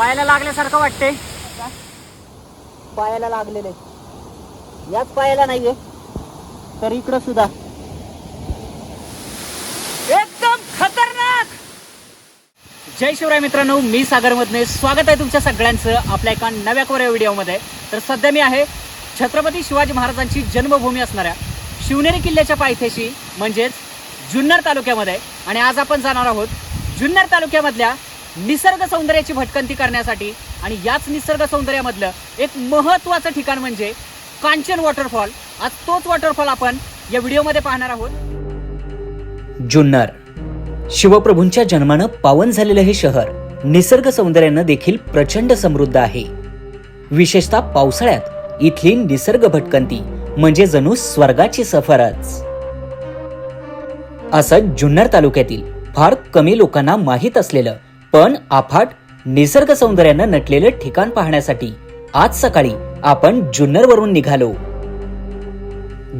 पायाला लागल्यासारखं वाटते. पायाला लागलेले. याच पायाला नाहीये. तर इकडं सुद्धा. एकदम खतरनाक! जय शिवराय मित्रांनो मी सागर मधने स्वागत आहे तुमच्या सगळ्यांचं आपल्या एका नव्या कोऱ्या व्हिडिओमध्ये. तर सध्या मी आहे छत्रपती शिवाजी महाराजांची जन्मभूमी असणाऱ्या शिवनेरी किल्ल्याच्या पायथ्याशी म्हणजेच जुन्नर तालुक्यामध्ये. आणि आज आपण जाणार आहोत जुन्नर तालुक्यामधल्या निसर्ग सौंदर्याची भटकंती करण्यासाठी आणि याच निसर्ग सौंदर्यामधलं एक महत्त्वाचं ठिकाण म्हणजे कांचन वॉटरफॉल. आज तोच वॉटरफॉल आपण या व्हिडिओमध्ये पाहणार आहोत. जुन्नर. शिवप्रभूंच्या जन्मानं पावन झालेलं हे शहर निसर्ग सौंदर्यानं देखील प्रचंड समृद्ध आहे. विशेषतः पावसाळ्यात इथली निसर्ग भटकंती म्हणजे जणू स्वर्गाची सफरच. असं जुन्नर तालुक्यातील फार कमी लोकांना माहीत असलेलं पण अफाट निसर्ग सौंदर्यानं नटलेलं ठिकाण पाहण्यासाठी आज सकाळी आपण जुन्नरवरून निघालो.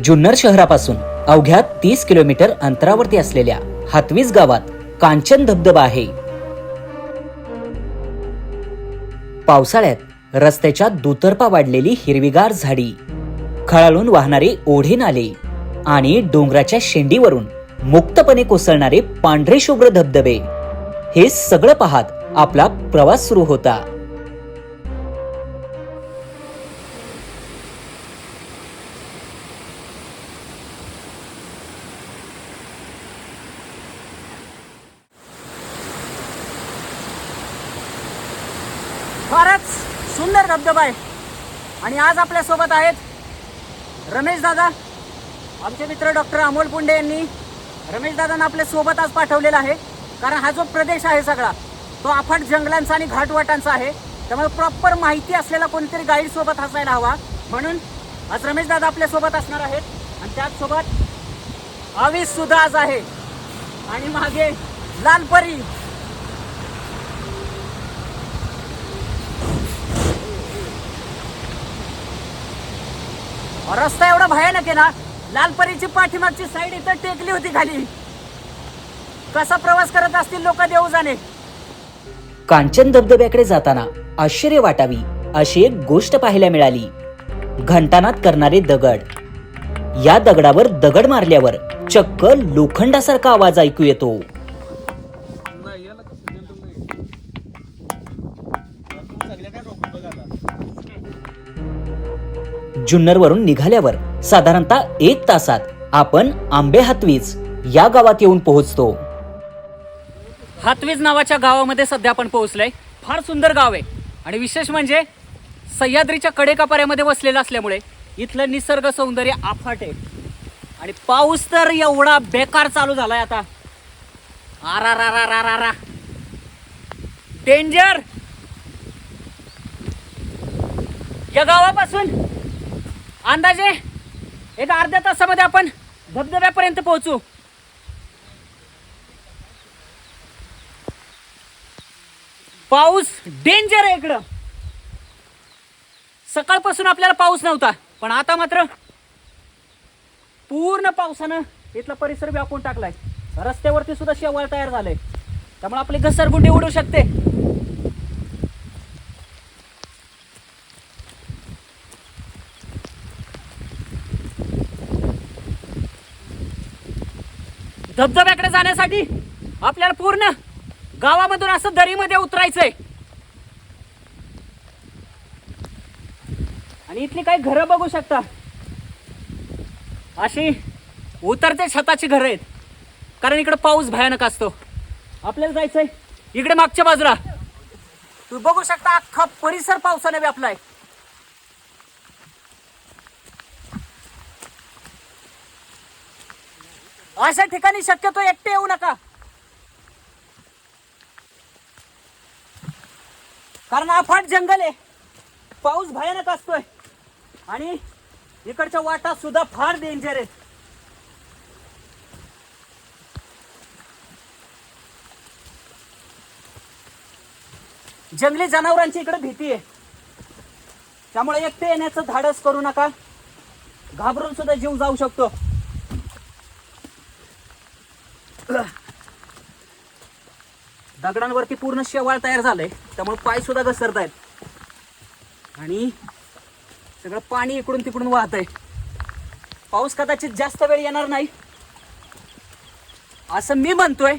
जुन्नर शहरापासून अवघ्या तीस किलोमीटर अंतरावरती असलेल्या हातवीज गावात कांचन धबधबा आहे. पावसाळ्यात रस्त्याच्या दुतर्पा वाढलेली हिरवीगार झाडी खळाळून वाहणारे ओढे नाले आणि डोंगराच्या शेंडीवरून मुक्तपणे कोसळणारे पांढरे शुभ्र धबधबे हे सगळं पाहत आपला प्रवास सुरू होता. फारच सुंदर धबधबा आहे आणि आज आपल्यासोबत आहेत रमेश दादा. आमचे मित्र डॉक्टर अमोल पुंडे यांनी रमेश दादांना आपल्यासोबत आज पाठवलेला आहे. कारण हा जो प्रदेश आहे सगळा तो अफाट जंगलांचा आणि घाटवाटांचा आहे. त्यामुळे प्रॉपर माहिती असलेला कोणीतरी गाईड सोबत असायला हवा. म्हणून आज रमेश दादा आपल्यासोबत असणार आहेत. आणि त्याचसोबत आवीस सुद्धा आज आहे. आणि मागे लालपरी. रस्ता एवढा भयानक आहे ना लालपरीची पाठीमागची साईड इथं टेकली होती खाली. कसा प्रवास करत असतील लोक देऊ जाणे कांचन धबधब्याकडे जाताना आश्चर्य वाटावी अशी एक गोष्ट पाहायला मिळाली. घंटानात करणारे दगड. या दगडावर दगड मारल्यावर चक्क लोखंडासारखा आवाज ऐकू येतो. जुन्नरवरून निघाल्यावर साधारणतः एक तासात आपण आंबे हातवीच या गावात येऊन पोहोचतो. हातवीज नावाच्या गावामध्ये सध्या आपण पोहोचलोय. फार सुंदर गाव आहे. आणि विशेष म्हणजे सह्याद्रीच्या कडेकापाऱ्यामध्ये वसलेलं असल्यामुळे इथलं निसर्ग सौंदर्य आफाट आहे. आणि पाऊस तर एवढा बेकार चालू झालाय आता. आरा रा रा रा रा रा डेंजर या गावापासून अंदाजे एक अर्ध्या तासामध्ये आपण धबधब्यापर्यंत पोहोचू. पाऊस डेंजर आहे इकडं. सकाळपासून आपल्याला पाऊस नव्हता पण आता मात्र पूर्ण पावसानं इथला परिसर व्यापून टाकलाय. रस्त्यावरती सुद्धा शेवाळ तयार झालंय. त्यामुळे आपली घसरगुंडी उडू शकते. धबधब्याकडे जाण्यासाठी आपल्याला पूर्ण गावामधून असं दरीमध्ये उतरायचंय. आणि इथली काही घरं बघू शकता. अशी उतरते छताची घरं आहेत. कारण इकडे पाऊस भयानक असतो. आपल्याला जायचंय. इकडे मागच्या बाजूला. तू बघू शकता अख्खा परिसर पावसाने व्यापलाय. अशा ठिकाणी शक्यतो एकटे येऊ नका. कारण अफाट जंगल आहे. पाऊस भयानक असतोय. आणि इकडच्या वाटा सुद्धा फार डेंजर आहेत. जंगली जनावरांची इकडे भीती आहे. त्यामुळे एकटे येण्याचं धाडस करू नका. घाबरून सुद्धा जीव जाऊ शकतो. दगडांवरती पूर्ण शेवाळ तयार झालंय. त्यामुळे पाय सुद्धा घसरत आहेत आणि सगळं पाणी इकडून तिकडून वाहत आहे पाऊस कदाचित जास्त वेळ येणार नाही. असं मी म्हणतोय.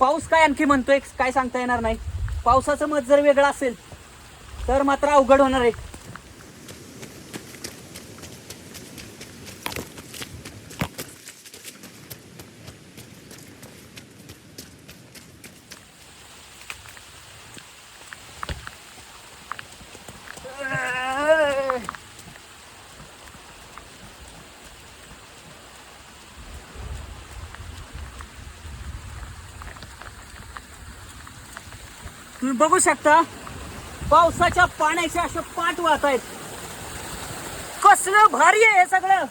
पाऊस काय आणखी म्हणतोय काय सांगता येणार नाही. पावसाचं मत जर वेगळं असेल तर मात्र अवघड होणार आहे. तुम्ही बघू शकता पावसाच्या पाण्याचे असे पाठ वाहत आहेत कसलं भारी आहे हे सगळं.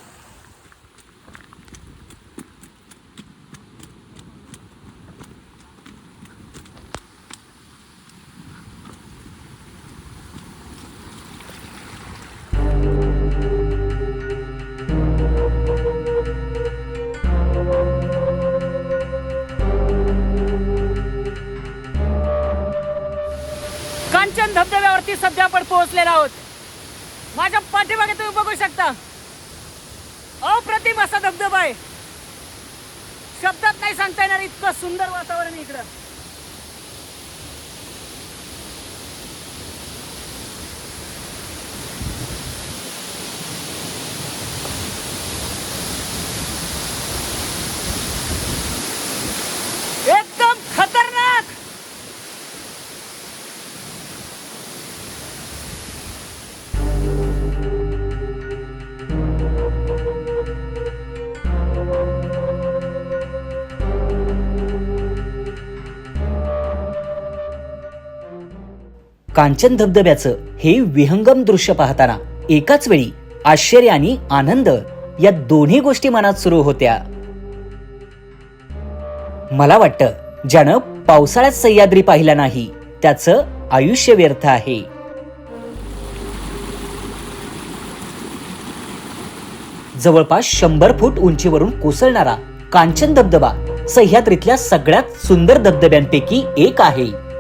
सध्या आहोत. माझ्या पाठीमागे तुम्ही बघू शकता. अप्रतिम असा धबधबा आहे. शब्दात नाही सांगता येणार इतकं सुंदर वातावरण इकडं. कांचन धबधब्याचं हे विहंगम दृश्य पाहताना एकाच वेळी आश्चर्य आणि आनंद या दोन्ही गोष्टी मनात सुरू होत्या. मला वाटतं ज्यानं पावसाळ्यात सह्याद्री पाहिला नाही त्याचं आयुष्य व्यर्थ आहे. जवळपास शंभर फूट उंचीवरून कोसळणारा कांचन धबधबा सह्याद्रीतल्या सगळ्यात सुंदर धबधब्यांपैकी एक आहे.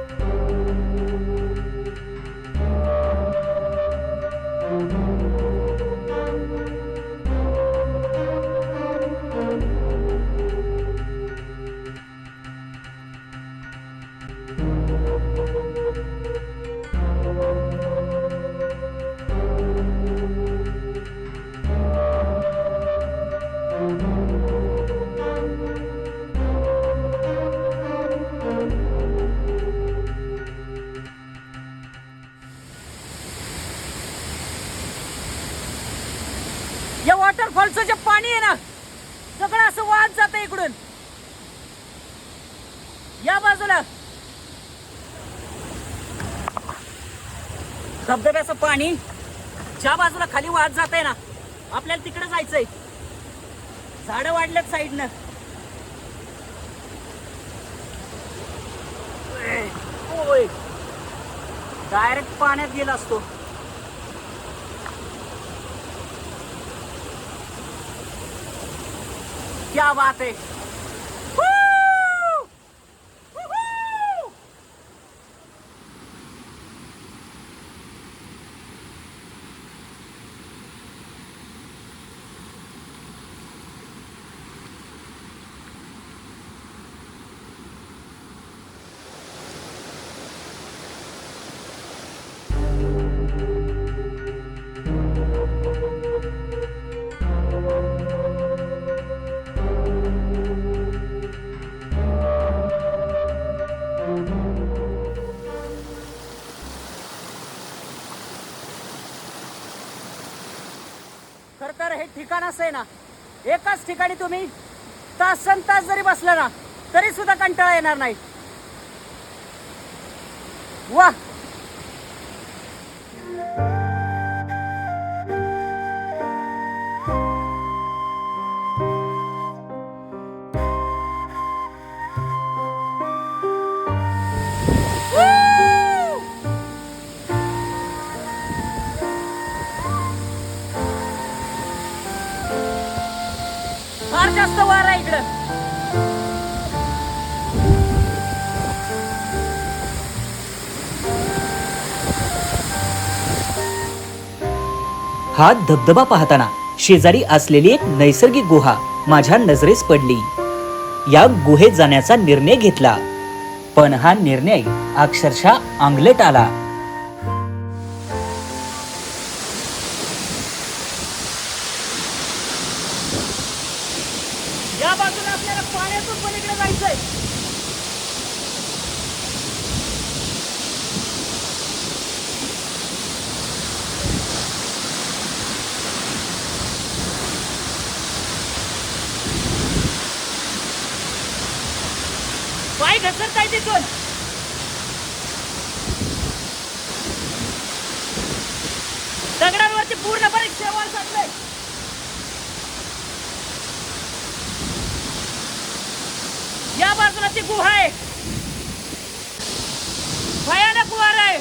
या बाजूला. धबधब्याचं पाणी ज्या बाजूला खाली वाहत जात आहे ना आपल्याला तिकडे जायचंय. झाडं वाढलेत साईडनं. डायरेक्ट पाण्यात गेला असतो. क्या बात आहे. असं आहे ना एकाच ठिकाणी तुम्ही तासन तास जरी बसला ना तरी सुद्धा कंटाळा येणार नाही. वा! हा धबधबा पाहताना शेजारी असलेली एक नैसर्गिक गुहा माझ्या नजरेस पडली. या गुहेत जाण्याचा निर्णय घेतला. पण हा निर्णय अक्षरशः आंगलट आला या बाजूला आपल्याला पाण्यातून पलीकडे जायचंय पाय घसरताय तिथून? दगडांवरती पूर्णपणे शेवाळ साचलंय या बाजूला ती गुहा आहे. भयानक वार आहे.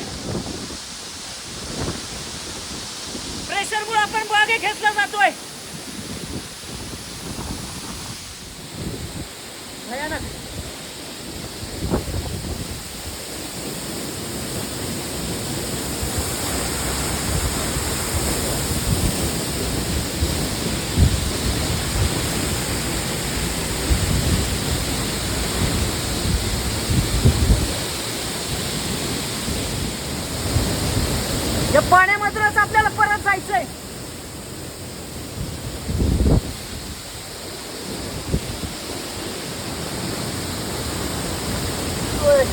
प्रेशर मुळे आपण मागे घेतला जातोय. भयानक या पाण्यामधूनच आपल्याला परत जायचंय ओय.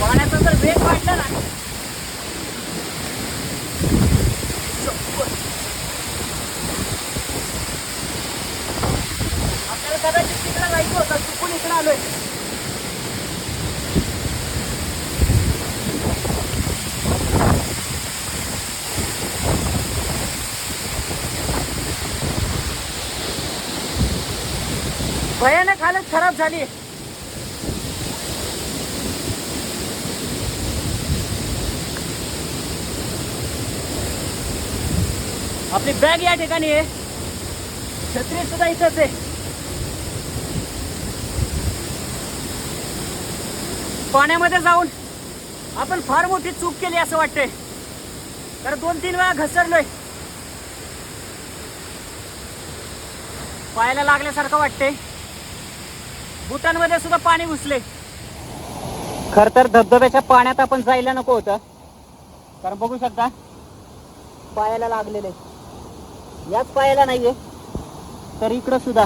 पाण्याचा जर वेग वाढला ना आपल्याला कदाचित तिकडे जायचं होतं चुकून इकडे आलोय. भयानक हालत खराब झाली. आपली बॅग या ठिकाणी आहे. छत्री सुद्धा इथंच आहे. पाण्यामध्ये जाऊन आपण फार मोठी चूक केली असं वाटतंय. तर दोन तीन वेळा घसरलोय. पायाला लागल्यासारखं वाटतंय. भूतांमध्ये सुद्धा पाणी घुसले खर तर धबधब्याच्या पाण्यात आपण जायला नको होतं. कारण बघू शकता पायाला लागलेले. याच पायाला नाहीये तर इकडं सुद्धा.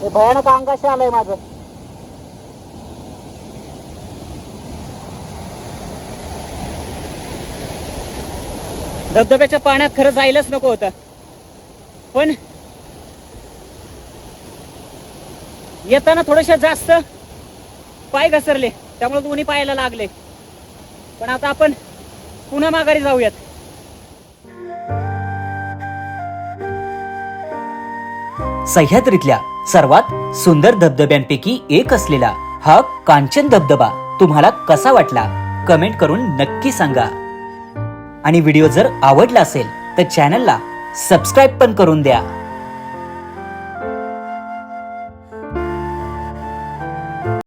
हे भयानक अंगाशी आलंय माझं. धबधब्याच्या पाण्यात खरं जायलाच नको होतं. पण येताना थोडेसे जास्त पाय घसरले त्यामुळे दोन्ही पायाला लागले. पण आता आपण पुन्हा माघारी जाऊयात. सह्याद्रीतल्या सर्वात सुंदर धबधब्यांपैकी एक असलेला हा कांचन धबधबा तुम्हाला कसा वाटला? कमेंट करून नक्की सांगा. आणि व्हिडिओ जर आवडला असेल तर चॅनलला सबस्क्राईब पण करून द्या.